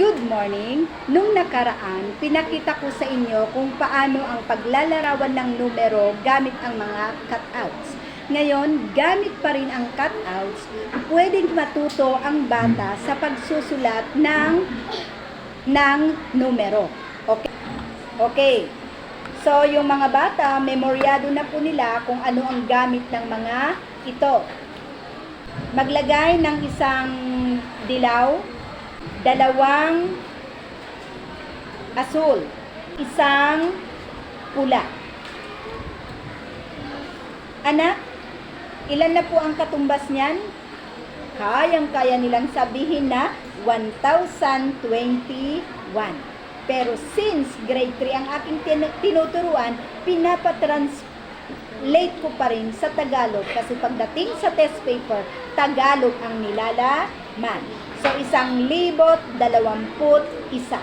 Good morning! Nung nakaraan, pinakita ko sa inyo kung paano ang paglalarawan ng numero gamit ang mga cutouts. Ngayon, gamit pa rin ang cutouts, pwedeng matuto ang bata sa pagsusulat ng ng numero. Okay? Okay. So, yung mga bata, memoryado na po nila kung ano ang gamit ng mga ito. Maglagay ng isang dilaw, dalawang asul, isang pula. Anak, ilan na po ang katumbas niyan? Kayang-kaya nilang sabihin na 1021. Pero since grade 3 ang aking tin- tinuturuan, pinapatranslate ko pa rin sa Tagalog kasi pagdating sa test paper, Tagalog ang nilalaman. So, isang libot, dalawamput, isa.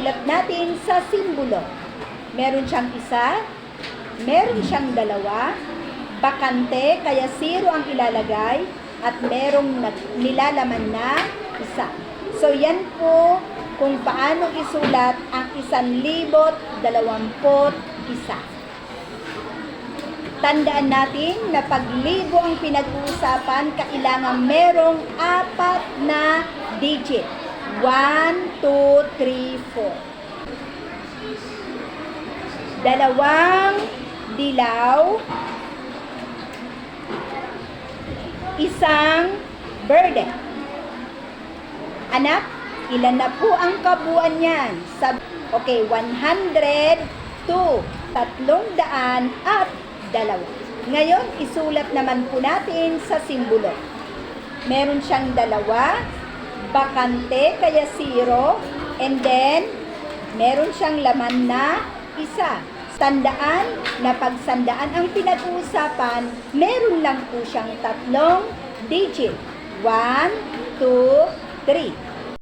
Ilat natin sa simbolo. Meron siyang isa, meron siyang dalawa, bakante, kaya zero ang ilalagay, at merong nilalaman na isa. So, yan po kung paano isulat ang isang libot, dalawamput, isa. Tandaan natin na pag libo ang pinag-uusapan, kailangan merong apat na digit. 1, 2, 3, 4. Dalawang dilaw, isang berde. Anak, ilan na po ang kabuuan niyan? Sab okay, 102, tatlong daan at dalawa. Ngayon, isulat naman po natin sa simbolo. Meron siyang dalawa, bakante, kaya zero, and then, meron siyang laman na isa. Tandaan na pag sandaan ang pinag-uusapan, meron lang po siyang tatlong digit. 1, 2, 3.